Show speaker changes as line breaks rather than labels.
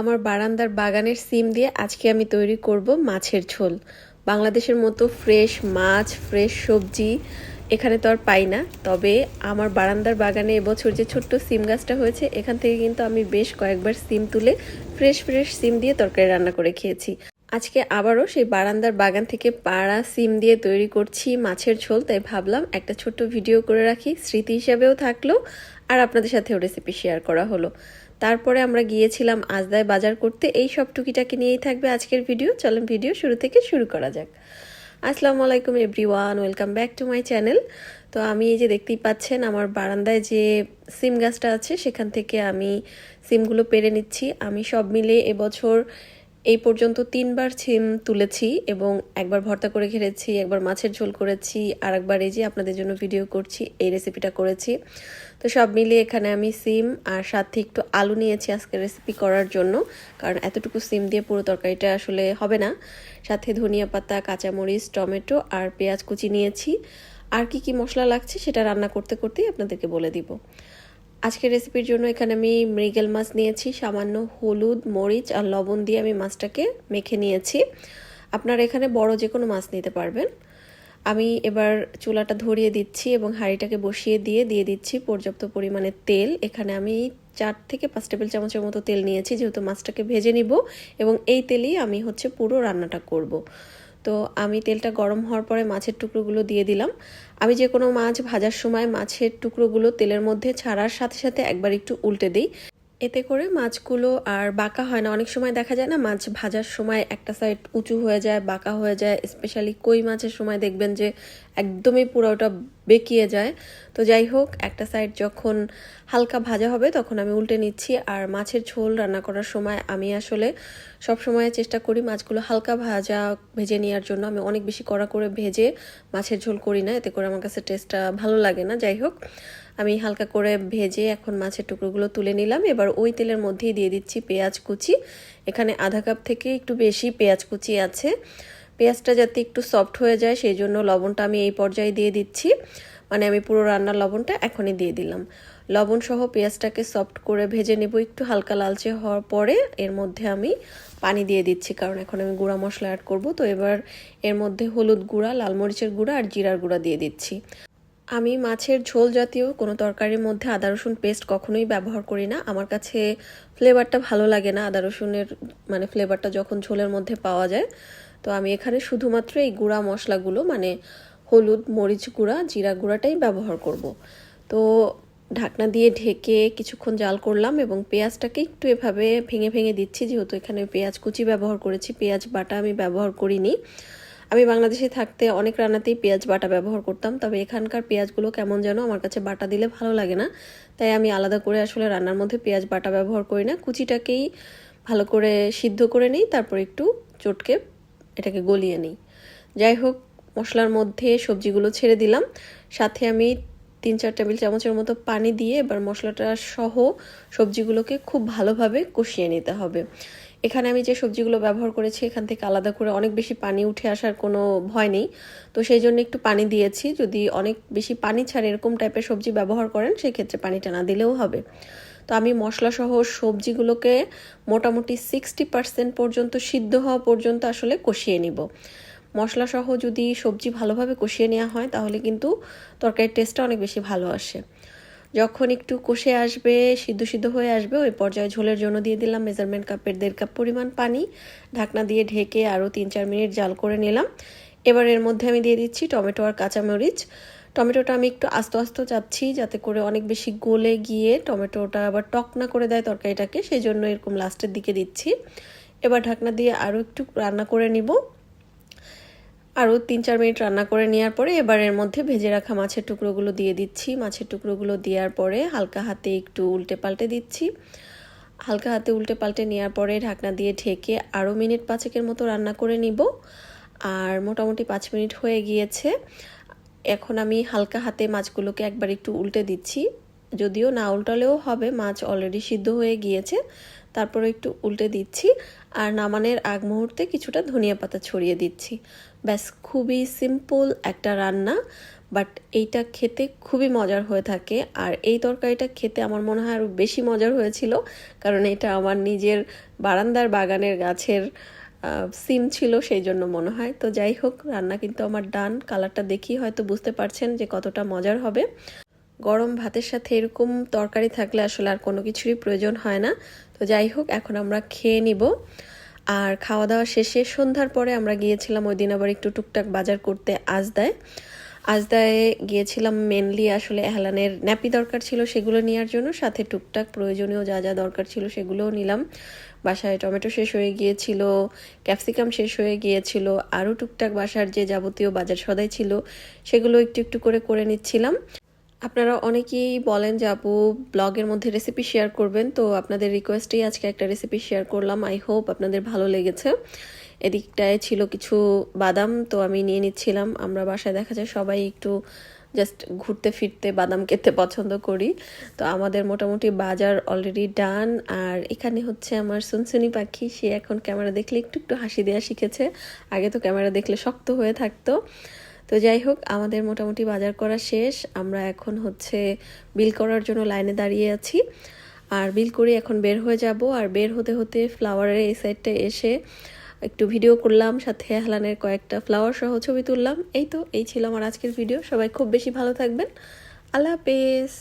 আমার বারান্দার বাগানের সিম দিয়ে আজকে আমি তৈরি করব মাছের ঝোল। বাংলাদেশের মতো ফ্রেশ মাছ, ফ্রেশ সবজি এখানে তো আর পাই না। তবে আমার বারান্দার বাগানে এবছর যে ছোট্ট সিম গাছটা হয়েছে, এখান থেকে কিন্তু আমি বেশ কয়েকবার সিম তুলে ফ্রেশ ফ্রেশ সিম দিয়ে তরকারি রান্না করে খেয়েছি। আজকে আবারও সেই বারান্দার বাগান থেকে পাড়া সিম দিয়ে তৈরি করছি মাছের ঝোল, তাই ভাবলাম একটা ছোট্ট ভিডিও করে রাখি। স্মৃতি হিসাবেও থাকল, আর আপনাদের সাথেও রেসিপি শেয়ার করা হলো। তারপরে আমরা গিয়েছিলাম আজদায় বাজার করতে। এই সব টুকিটাকি নিয়েই থাকবে আজকের ভিডিও। চলেন ভিডিও শুরু থেকে শুরু করা যাক। আসসালামু আলাইকুম everyone, welcome back to my channel. তো আমি এই যে দেখতেই পাচ্ছেন, আমার বারান্দায় যে সিম গাছটা আছে, সেখান থেকে আমি সিমগুলো পেরে নিচ্ছি। আমি সব মিলে এবছর এই পর্যন্ত তিনবার সিম তুলেছি এবং একবার ভর্তা করে খেয়েছি একবার মাছের ঝোল করেছি আর একবার এই যে আপনাদের জন্য ভিডিও করছি, এই রেসিপিটা করেছি। তো সব মিলিয়ে এখানে আমি সিম আর সাথে একটু আলু নিয়েছি আজকে রেসিপি করার জন্য, কারণ এতটুকু সিম দিয়ে পুরো তরকারিটা আসলে হবে না। সাথে ধনিয়া পাতা, কাঁচামরিচ, টমেটো আর পেঁয়াজ কুচি নিয়েছি। আর কি কি মশলা লাগছে সেটা রান্না করতে করতেই আপনাদেরকে বলে দিব। আজকের রেসিপির জন্য এখানে আমি মৃগেল মাছ নিয়েছি, সামান্য হলুদ, মরিচ আর লবণ দিয়ে আমি মাছটাকে মেখে নিয়েছি। আপনারা এখানে বড় যে কোনো মাছ নিতে পারবেন। আমি এবার চুলাটা ধরিয়ে দিচ্ছি এবং হাঁড়িটাকে বসিয়ে দিয়ে দিয়ে দিচ্ছি পর্যাপ্ত পরিমাণে তেল। এখানে আমি চার থেকে পাঁচ টেবিল চামচের মতো তেল নিয়েছি, যেহেতু মাছটাকে ভেজে নিব এবং এই তেলেই আমি হচ্ছে পুরো রান্নাটা করব। তো আমি তেলটা গরম হওয়ার পরে মাছের টুকরোগুলো দিয়ে দিলাম। আমি যে কোনো মাছ ভাজার সময় মাছের টুকরোগুলো তেলের মধ্যে ছাড়ার সাথে সাথে একবার একটু উল্টে দিই। এতে করে মাছগুলো আর বাঁকা হয় না। অনেক সময় দেখা যায় না, মাছ ভাজার সময় একটা সাইড উঁচু হয়ে যায়, বাঁকা হয়ে যায়। স্পেশালি কই মাছের সময় দেখবেন যে একদমই পুরো ওটা বেঁকিয়ে যায়। তো যাই হোক, একটা সাইড যখন হালকা ভাজা হবে তখন আমি উল্টে নিচ্ছি। আর মাছের ঝোল রান্না করার সময় আমি আসলে সব সময় চেষ্টা করি মাছগুলো হালকা ভাজা ভেজে নেওয়ার জন্য। আমি অনেক বেশি কড়া করে ভেজে মাছের ঝোল করি না, এতে করে আমার কাছে টেস্টটা ভালো লাগে না। যাই হোক আমি হালকা করে ভেজে এখন মাছের টুকরোগুলো তুলে নিলাম। এবার ওই তেলের মধ্যেই দিয়ে দিচ্ছি পেঁয়াজ কুচি। এখানে আধা কাপ থেকে একটু বেশি পেঁয়াজ কুচি আছে। পেঁয়াজটা যাতে একটু সফট হয়ে যায়, সেই জন্য লবণটা আমি এই পর্যায়ে দিয়ে দিচ্ছি। মানে আমি পুরো রান্নার লবণটা এখনই দিয়ে দিলাম। লবণ সহ পেঁয়াজটাকে সফট করে ভেজে নেব একটু হালকা লালচে হওয়ার পরে। এর মধ্যে আমি পানি দিয়ে দিচ্ছি, কারণ এখন আমি গুঁড়া মশলা অ্যাড করব। তো এবার এর মধ্যে হলুদ গুঁড়া, লাল মরিচের গুঁড়া আর জিরার গুঁড়া দিয়ে দিচ্ছি। আমি মাছের ঝোল জাতীয় কোনো তরকারির মধ্যে আদা রসুন পেস্ট কখনোই ব্যবহার করি না। আমার কাছে ফ্লেভারটা ভালো লাগে না আদা রসুনের মানে ফ্লেভারটা যখন ঝোলের মধ্যে পাওয়া যায়। তো আমি এখানে শুধুমাত্র এই গুঁড়া মশলাগুলো মানে হলুদ, মরিচ গুঁড়া, জিরা গুঁড়াটাই ব্যবহার করব। তো ঢাকনা দিয়ে ঢেকে কিছুক্ষণ জাল করলাম এবং পেঁয়াজটাকে একটু এভাবে ভেঙে ভেঙে দিচ্ছি, যেহেতু এখানে পেঁয়াজ কুচি ব্যবহার করেছি, পেঁয়াজ বাটা আমি ব্যবহার করিনি। আমি বাংলাদেশে থাকতে অনেক রান্নাতেই পেঁয়াজ বাটা ব্যবহার করতাম, তবে এখানকার পেঁয়াজগুলো কেমন যেন আমার কাছে বাটা দিলে ভালো লাগে না। তাই আমি আলাদা করে আসলে রান্নার মধ্যে পেঁয়াজ বাটা ব্যবহার করি না। কুচিটাকেই ভালো করে সিদ্ধ করে নিই, তারপর একটু চটকে এটাকে গলিয়ে নিই। যাই হোক, মশলার মধ্যে সবজিগুলো ছেড়ে দিলাম। সাথে আমি তিন চার টেবিল চামচের মতো পানি দিয়ে এবার মশলাটা সহ সবজিগুলোকে খুব ভালোভাবে কষিয়ে নিতে হবে। এখানে আমি যে সবজিগুলো ব্যবহার করেছি, এখান থেকে আলাদা করে অনেক বেশি পানি উঠে আসার কোনো ভয় নেই। তো সেই জন্য একটু পানি দিয়েছি। যদি অনেক বেশি পানি ছাড়ে এরকম টাইপের সবজি ব্যবহার করেন সেই ক্ষেত্রে পানিটা না দিলেও হবে। তো আমি মশলাসহ সবজিগুলোকে মোটামুটি সিক্সটি পার্সেন্ট পর্যন্ত সিদ্ধ হওয়া পর্যন্ত আসলে কষিয়ে নিব। মশলাসহ যদি সবজি ভালোভাবে কষিয়ে নেওয়া হয়, তাহলে কিন্তু তরকারির টেস্টটা অনেক বেশি ভালো আসে। যখন একটু কষে আসবে, সিদ্ধ সিদ্ধ হয়ে আসবে, ওই পর্যায়ে ঝোলের জন্য দিয়ে দিলাম মেজারমেন্ট কাপের দেড় কাপ পরিমাণ পানি। ঢাকনা দিয়ে ঢেকে আরও তিন চার মিনিট জাল করে নিলাম। এবার এর মধ্যে আমি দিয়ে দিচ্ছি টমেটো আর কাঁচামরিচ। টমেটোটা আমি একটু আস্তে আস্তে চাচ্ছি যাতে করে অনেক বেশি গলে গিয়ে টমেটোটা আবার টক না করে দেয় তরকারিটাকে, সেই জন্য এরকম লাস্টের দিকে দিচ্ছি। এবার ঢাকনা দিয়ে আরও একটু রান্না করে নিব। আরও তিন চার মিনিট রান্না করে নেওয়ার পরে এবার এর মধ্যে ভেজে রাখা মাছের টুকরোগুলো দিয়ে দিচ্ছি। মাছের টুকরোগুলো দেওয়ার পরে হালকা হাতে একটু উল্টে পাল্টে দিচ্ছি। হালকা হাতে উল্টে পাল্টে নেওয়ার পরে ঢাকনা দিয়ে ঢেকে আরও মিনিট পাঁচেকের মতো রান্না করে নিব। আর মোটামুটি পাঁচ মিনিট হয়ে গিয়েছে। এখন আমি হালকা হাতে মাছগুলোকে একবার একটু উল্টে দিচ্ছি। যদিও না উল্টালেও হবে, মাছ অলরেডি সিদ্ধ হয়ে গিয়েছে। তারপরে একটু উল্টে দিচ্ছি আর নামানের আগ মুহূর্তে কিছুটা ধনিয়া পাতা ছড়িয়ে দিচ্ছি। ব্যাস, খুবই সিম্পল একটা রান্না বাট এইটা খেতে খুবই মজার হয়ে থাকে। আর এই তরকারিটা খেতে আমার মনে হয় আরও বেশি মজার হয়েছিল, কারণ এটা আমার নিজের বারান্দার বাগানের গাছের সিম ছিল সেই জন্য মনে হয়। তো যাই হোক, রান্না কিন্তু আমার ডান, কালারটা দেখি হয়তো বুঝতে পারছেন যে কতটা মজার হবে। গরম ভাতের সাথে এরকম তরকারি থাকলে আসলে আর কোনো কিছুরই প্রয়োজন হয় না। তো যাই হোক, এখন আমরা খেয়ে নিব। আর খাওয়া দাওয়া শেষে সন্ধ্যার পরে আমরা গিয়েছিলাম ওই দিন আবার একটু টুকটাক বাজার করতে আজদায়। আজদায় গিয়েছিলাম মেনলি আসলে হেলানের ন্যাপি দরকার ছিল সেগুলো নেওয়ার জন্য, সাথে টুকটাক প্রয়োজনীয় যা যা দরকার ছিল সেগুলোও নিলাম। বাসায় টমেটো শেষ হয়ে গিয়েছিল, ক্যাপসিকাম শেষ হয়ে গিয়েছিল, আরও টুকটাক বাসার যে যাবতীয় বাজার সদাই ছিল সেগুলো একটু একটু করে করে নিচ্ছিলাম। আপনারা অনেকেই বলেন যে আপু ব্লগের মধ্যে রেসিপি শেয়ার করবেন, তো আপনাদের রিকোয়েস্টেই আজকে একটা রেসিপি শেয়ার করলাম। আই হোপ আপনাদের ভালো লেগেছে। এদিকটায় ছিল কিছু বাদাম, তো আমি নিয়ে নিচ্ছিলাম। আমরা বাসায় দেখা যায় সবাই একটু জাস্ট ঘুরতে ফিরতে বাদাম খেতে পছন্দ করি। তো আমাদের মোটামুটি বাজার অলরেডি ডান আর এখানে হচ্ছে আমার সুনসুনি পাখি। সে এখন ক্যামেরা দেখলে একটু একটু হাসি দেওয়া শিখেছে। আগে তো ক্যামেরা দেখলে শক্ত হয়ে থাকতো। তো যাই হোক, আমাদের মোটামুটি বাজার করা শেষ। আমরা এখন হচ্ছে বিল করার জন্য লাইনে দাঁড়িয়ে আছি। আর বিল করে এখন বের হয়ে যাব। আর বের হতে হতে ফ্লাওয়ারের এই সাইডটা এসে একটু ভিডিও করলাম, সাথে হেলানের কয়েকটা ফ্লাওয়ার সহ ছবি তুললাম। এই তো, এই ছিল আমার আজকের ভিডিও সবাই খুব বেশি ভালো থাকবেন। আল্লাহ হাফেজ।